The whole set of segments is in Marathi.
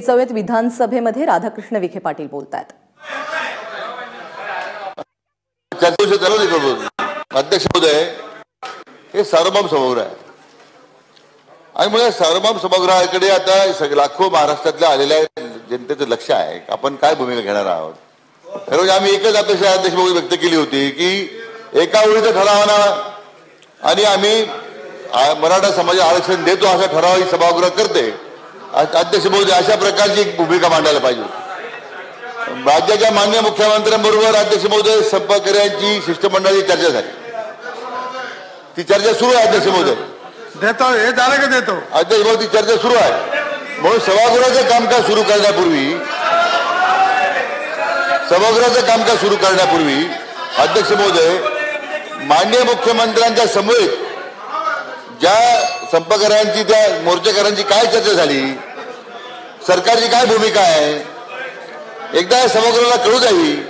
जाऊयात विधानसभेमध्ये राधाकृष्ण विखे पाटील बोलत आहेत अध्यक्ष महोदय हे सार्वभौम सभागृह आहे. आणि मुळे सार्वभौम सभागृहाकडे आता लाखो महाराष्ट्रातल्या आलेल्या जनतेचं लक्ष आहे. आपण काय भूमिका घेणार आहोत? त्यावेळी म्हणजे आम्ही एकच अपेक्षा अध्यक्ष महोदय व्यक्त केली होती की एका ओळीचं ठरावाना आणि. आम्ही मराठा समाज आरक्षण देतो असा ठराव ही सभागृह करते. अध्यक्ष महोदय अशा प्रकारची एक भूमिका मांडायला पाहिजे राज्याच्या मान्य मुख्यमंत्र्यांबरोबर अध्यक्ष महोदय संपर्कऱ्यांची शिष्टमंडळाची चर्चा झाली. ती चर्चा सुरू आहे अध्यक्ष महोदय. देतो हे झालं का देतो? अध्यक्ष महोदय ती चर्चा सुरू आहे. म्हणून सभागृहाचं कामकाज सुरू करण्यापूर्वी सभागृहाचं कामकाज सुरू करण्यापूर्वी अध्यक्ष महोदय मान्य मुख्यमंत्र्यांच्या समवेत ज्या संपर्करांची त्या मोर्चेकरांची काय चर्चा झाली सरकारची काय भूमिका आहे? एकदा सभागृहाला कळू द्यावी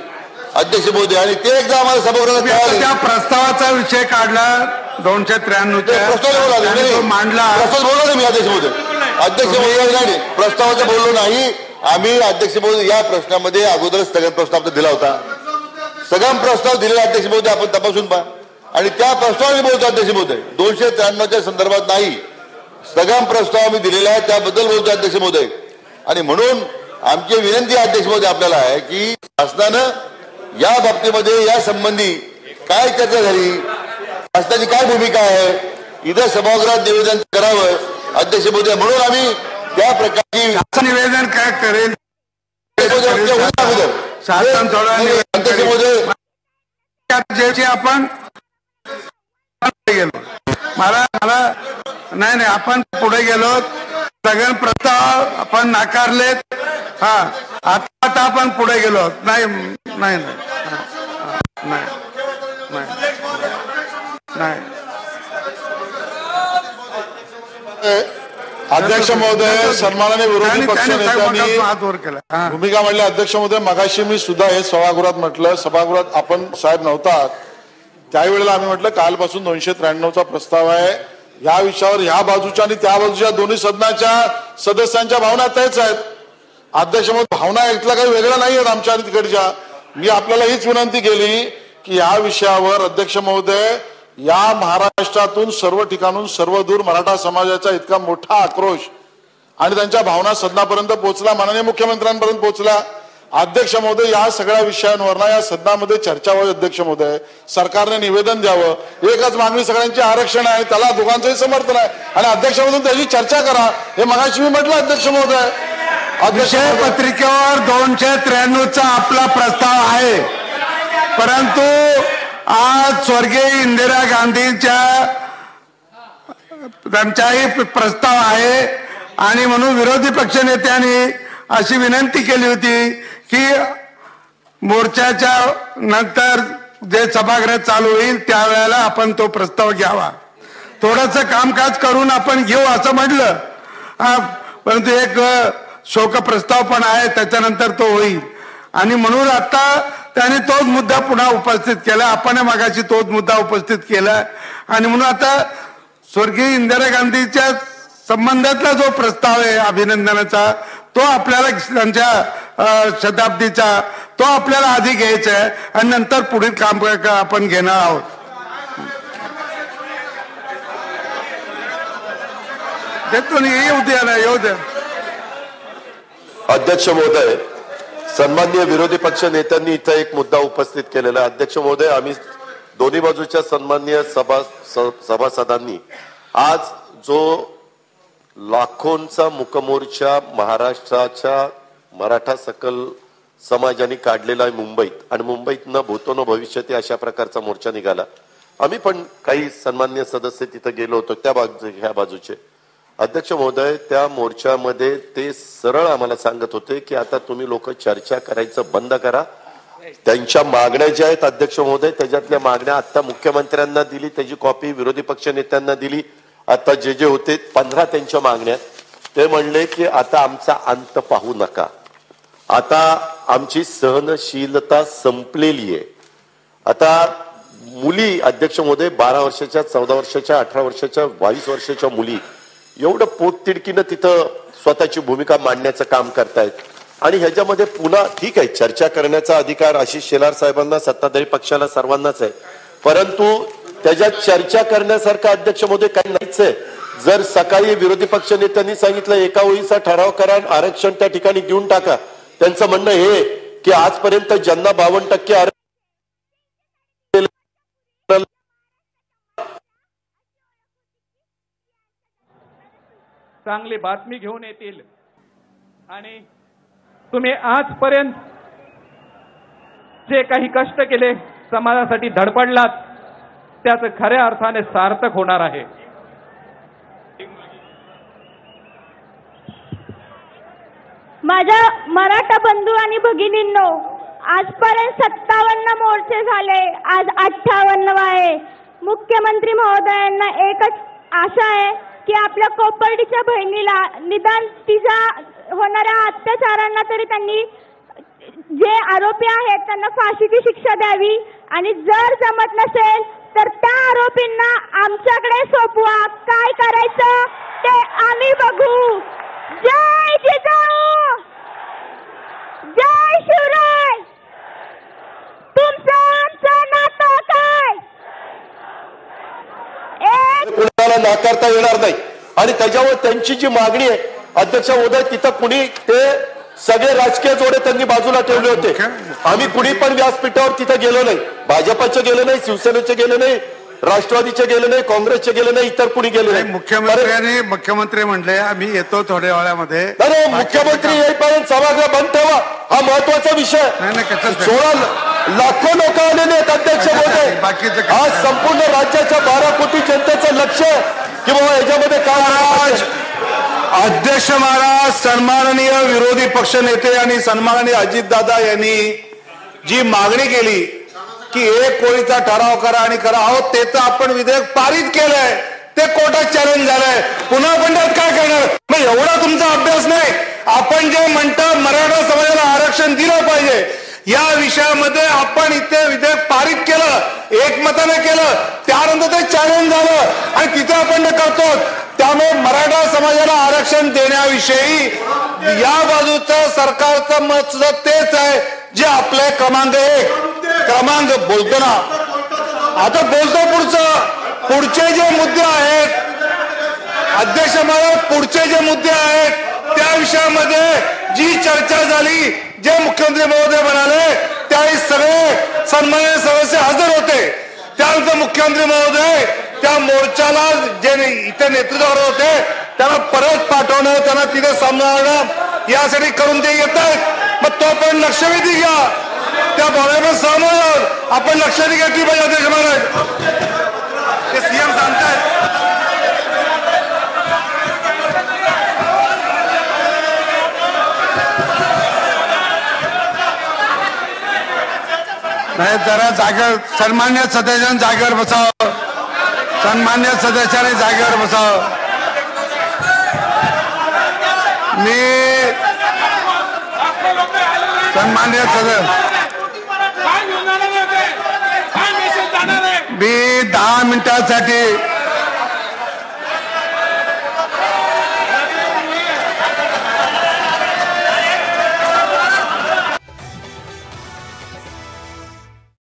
अध्यक्ष महोदय. आणि ते एकदा आम्हाला कळाले. त्या प्रस्तावाचा विषय काढला दोनशे त्र्याण्णवच्या. प्रस्ताव मांडला. प्रस्ताव बोललो नाही मी अध्यक्ष महोदय. अध्यक्ष नाही प्रस्तावाचं बोललो नाही. आम्ही अध्यक्ष महोदय या प्रश्नामध्ये अगोदरच स्थगन प्रस्ताव दिला होता. सगळं प्रस्ताव दिलेला अध्यक्ष महोदय आपण तपासून पहा. आणि त्या प्रस्तावाने बोलतो अध्यक्ष महोदय. दोनशे त्र्याण्णवच्या संदर्भात नाही. सगळं प्रस्ताव आम्ही दिलेला आहे त्याबद्दल बोलतो अध्यक्ष महोदय. आणि म्हणून आमची विनंती अध्यक्ष महोदय आपल्याला आहे की शासनानं या बाबतीमध्ये या संबंधी काय चर्चा झाली शासनाची काय भूमिका आहे इथं सभागृहात निवेदन करावं अध्यक्ष महोदय म्हणून आम्ही त्या प्रकारची निवेदन काय करेल? अध्यक्ष. महोदय आपण गेलो. मला मला नाही नाही आपण पुढे गेलो. सगळे प्रस्ताव आपण नाकारलेत. हा आता आता आपण पुढे गेलो. नाही नाही नाही. अध्यक्ष महोदय सन्मानाने विरोधी त्याने- पक्ष त्याने नेत्यांनी साहेबांना हात वर केला. हा. भूमिका मांडली. अध्यक्ष महोदय मगाशी मी सुद्धा हे सभागृहात म्हटलं. सभागृहात आपण साहेब नव्हतात त्यावेळेला आम्ही म्हटलं कालपासून दोनशे त्र्याण्णवचा प्रस्ताव आहे. या विषयावर ह्या बाजूच्या आणि त्या बाजूच्या दोन्ही सदनाच्या सदस्यांच्या भावना तेच आहेत. अध्यक्ष भावना इथल्या काही वेगळ्या नाही आहेत आमच्या आणि तिकडच्या. मी आपल्याला हीच विनंती केली की या विषयावर अध्यक्ष महोदय या महाराष्ट्रातून सर्व ठिकाणून सर्व दूर मराठा समाजाचा इतका मोठा आक्रोश आणि त्यांच्या भावना सदनापर्यंत पोहोचला माननीय मुख्यमंत्र्यांपर्यंत पोहोचला. अध्यक्ष महोदय या सगळ्या विषयांवर ना या सदनामध्ये चर्चा व्हावी अध्यक्ष महोदय. सरकारने निवेदन द्यावं. एकच मागणी सगळ्यांची आरक्षण आहे. त्याला दोघांचंही समर्थन आहे. आणि अध्यक्ष महोदय त्याची चर्चा करा. हे मगाशी मी म्हटलं अध्यक्ष महोदय. अध्यक्ष विषय पत्रिकेवर दोनशे त्र्याण्णवचा आपला प्रस्ताव आहे. परंतु आज स्वर्गीय इंदिरा गांधींच्या त्यांचाही प्रस्ताव आहे. आणि म्हणून विरोधी पक्ष नेत्यांनी अशी विनंती केली होती की मोर्चाच्या नंतर जे सभागृह चालू होईल त्यावेळेला आपण तो प्रस्ताव घ्यावा. थोडस कामकाज करून आपण घेऊ असं म्हटलं. परंतु एक शोक प्रस्ताव पण आहे त्याच्यानंतर तो होईल. आणि म्हणून आता त्याने तोच मुद्दा पुन्हा उपस्थित केला. आपण मागाशी तोच मुद्दा उपस्थित केला. आणि म्हणून आता स्वर्गीय इंदिरा गांधीच्या संबंधातला जो प्रस्ताव आहे अभिनंदनाचा तो आपल्याला त्यांच्या शताब्दीचा तो आपल्याला आधी घ्यायचा आहे आणि नंतर पुढील काम आपण घेणार आहोत. देतो येऊ द्या ना येऊ द्या. अध्यक्ष महोदय सन्मान्य विरोधी पक्ष नेत्यांनी इथं एक मुद्दा उपस्थित केलेला आहे. अध्यक्ष महोदय आम्ही दोन्ही बाजूच्या सन्मान्य सभा सभासदांनी आज जो लाखोंचा मुकमोर्चा महाराष्ट्राच्या मराठा सकल समाजाने काढलेला आहे मुंबईत. आणि मुंबईत न भूतो न अशा प्रकारचा मोर्चा निघाला. आम्ही पण काही सन्मान्य सदस्य तिथं गेलो होतो त्या बाजू ह्या बाजूचे. अध्यक्ष महोदय त्या मोर्चामध्ये ते सरळ आम्हाला सांगत होते की आता तुम्ही लोक चर्चा करायचं बंद करा. त्यांच्या मागण्या ज्या आहेत अध्यक्ष महोदय त्याच्यातल्या मागण्या आता मुख्यमंत्र्यांना दिली त्याची कॉपी विरोधी पक्ष नेत्यांना दिली. आता जे जे होते पंधरा त्यांच्या मागण्या ते म्हणले की आता आमचा अंत पाहू नका. आता आमची सहनशीलता संपलेली आहे. आता मुली अध्यक्ष महोदय बारा वर्षाच्या चौदा वर्षाच्या अठरा वर्षाच्या बावीस वर्षाच्या मुली एवढं पोटतिडकीनं तिथं स्वतःची भूमिका मांडण्याचं काम करतायत. आणि ह्याच्यामध्ये पुन्हा ठीक आहे चर्चा करण्याचा अधिकार आशिष शेलार साहेबांना सत्ताधारी पक्षाला सर्वांनाच आहे. परंतु त्याच्यात चर्चा करण्यासारखा अध्यक्ष मोदी काही नाहीच आहे. जर सकाळी विरोधी पक्ष नेत्यांनी सांगितलं एका ओळीचा ठराव करा आणि आरक्षण त्या ठिकाणी देऊन टाका त्यांचं म्हणणं हे की आजपर्यंत ज्यांना बावन्न टक्के चांगली बातमी घेऊन येतील. आणि तुम्ही आजपर्यंत जे काही कष्ट केले समाजासाठी धडपडलात त्याचं खऱ्या अर्थाने सार्थक होणार आहे. माझ्या मराठा बंधू आणि भगिनींनो आजपर्यंत सत्तावन्न मोर्चे झाले आज अठ्ठावन्न आहे. मुख्यमंत्री महोदयांना एकच आशा आहे की आपल्या कोपर्डीच्या बहिणीला निदान तिच्या होणाऱ्या अत्याचारांना तरी त्यांनी जे आरोपी आहेत त्यांना फाशीची शिक्षा द्यावी. आणि जर जमत नसेल तर त्या आरोपींना आमच्याकडे सोपवा. काय करायचं? ते आम्ही बघू. जय जिजाऊ! जय शिवराय! तुमचं आमचं नातं काय? एक कुणाला नाकारता येणार नाही. आणि त्याच्यावर त्यांची जी मागणी आहे अध्यक्ष महोदय तिथं कुणी ते सगळे राजकीय जोडे त्यांनी बाजूला ठेवले होते. आम्ही कुणी पण व्यासपीठावर तिथं गेलो नाही. भाजपचे गेलो नाही शिवसेनेचे गेलो नाही. राष्ट्रवादीचे गेले नाही काँग्रेसचे गेले नाही इतर कुणी गेले नाही, मुख्यमंत्र्यांनी मुख्यमंत्री म्हणले आम्ही येतो थोड्या वेळामध्ये. अरे मुख्यमंत्री येईपर्यंत सभागृह बंद ठेवा. हा महत्त्वाचा विषय? सोळा लाखो लोक आलेले आहेत अध्यक्ष काय? आज संपूर्ण राज्याच्या बारा कोटी जनतेचं लक्ष की बाबा याच्यामध्ये काय महाराज अध्यक्ष महाराज सन्माननीय विरोधी पक्ष नेते आणि सन्माननीय अजितदादा यांनी जी मागणी केली की एक कोळीचा ठराव करा आणि करा. अहो ते तर आपण विधेयक पारित केलंय. ते कोर्टात चॅलेंज झालंय. पुन्हा पण त्यात काय करणार? मग एवढा तुमचा अभ्यास नाही. आपण जे म्हणतो मराठा समाजाला आरक्षण दिलं पाहिजे. या विषयामध्ये आपण इथे विधेयक पारित केलं एकमताने केलं. त्यानंतर ते चॅलेंज झालं. आणि तिथे आपण ते करतो त्यामुळे मराठा समाजाला आरक्षण देण्याविषयी या बाजूचं सरकारचं मत सुद्धा तेच आहे जे आपले क्रमांक एक. क्रमांक बोलतो ना आता बोलतो पुढचं. पुढचे जे मुद्दे आहेत अध्यक्ष महाराज पुढचे जे मुद्दे आहेत त्या विषयामध्ये जी चर्चा झाली जे मुख्यमंत्री महोदय म्हणाले त्याही सगळे सन्मान्य सदस्य हजर होते. त्यानंतर मुख्यमंत्री महोदय त्या मोर्चाला जे इथे नेतृत्व होते त्यांना परत पाठवणं त्यांना तिथे सांभाळणं यासाठी करून ते येत आहेत. मग तो पण लक्षवेधी घ्या. त्या भावनेवर सहमत आहोत आपण लक्षवेधी घेतली पाहिजे अध्यक्ष महाराज. ते सीएम सांगतायत. नाही जरा जागेवर सन्मान्य सदस्यांनी जागेवर बसावं. सन्मान्य सदस्याने जागेवर बसावं. मी सन्मान्य सदस्य मिनिटासाठी